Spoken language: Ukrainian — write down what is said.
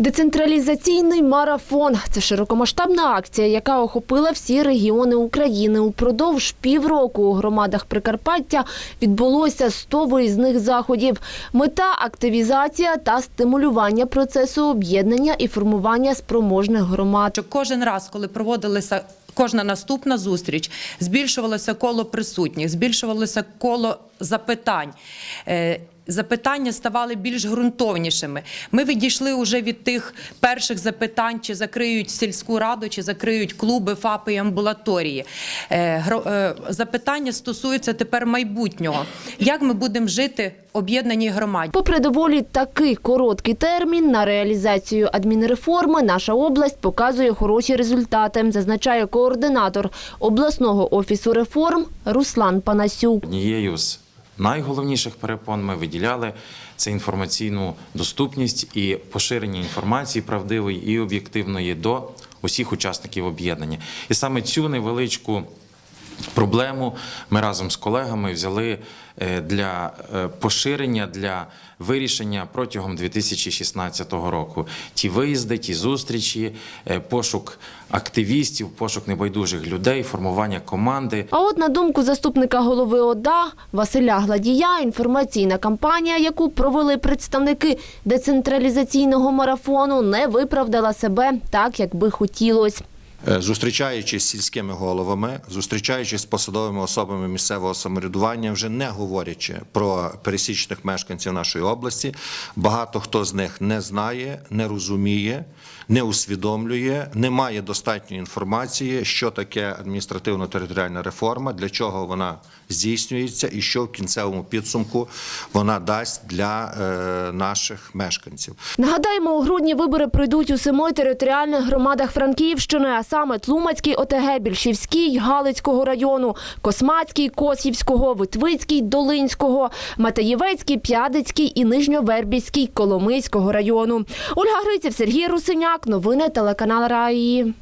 Децентралізаційний марафон це широкомасштабна акція, яка охопила всі регіони України. Упродовж півроку у громадах Прикарпаття відбулося 100 виїзних заходів. Мета активізація та стимулювання процесу об'єднання і формування спроможних громад. кожен раз, коли проводилася кожна наступна зустріч, збільшувалося коло присутніх, збільшувалося коло запитань. Е, Запитання ставали більш ґрунтовнішими. Ми відійшли вже від тих перших запитань, чи закриють сільську раду, чи закриють клуби, ФАПи і амбулаторії. Е, е, Запитання стосуються тепер майбутнього. Як ми будемо жити об'єднаній громаді? Попри доволі такий короткий термін на реалізацію адмінреформи, наша область показує хороші результати, зазначає координатор обласного офісу реформ Руслан Панасюк. Однією з найголовніших перепон ми виділяли це інформаційну доступність і поширення інформації правдивої і об'єктивної до усіх учасників об'єднання. І саме цю невеличку проблему ми разом з колегами взяли е, для е, поширення, для вирішення протягом 2016 року. Ті виїзди, ті зустрічі, е, пошук активістів, пошук небайдужих людей, формування команди. А от на думку заступника голови ОДА Василя Гладія, інформаційна кампанія, яку провели представники децентралізаційного марафону, не виправдала себе так, як би хотілось. Е, Зустрічаючись з сільськими головами, зустрічаючись з посадовими особами місцевого самоврядування, вже не говорячи про пересічних мешканців нашої області, багато хто з них не знає, не розуміє, не усвідомлює, не має достатньої інформації, що таке адміністративно-територіальна реформа, для чого вона здійснюється, і що в кінцевому підсумку вона дасть для е, наших мешканців. Нагадаємо, у грудні вибори пройдуть у семи територіальних громадах Франківщини, саме Тлумацький ОТГ, Більшівський, Галицького району, Космацький, Косівського, Витвицький, Долинського, Матеєвецький, П'ядицький і Нижньовербівський Коломийського району. Ольга Гриців, Сергій Русиняк. Новини телеканал Раї.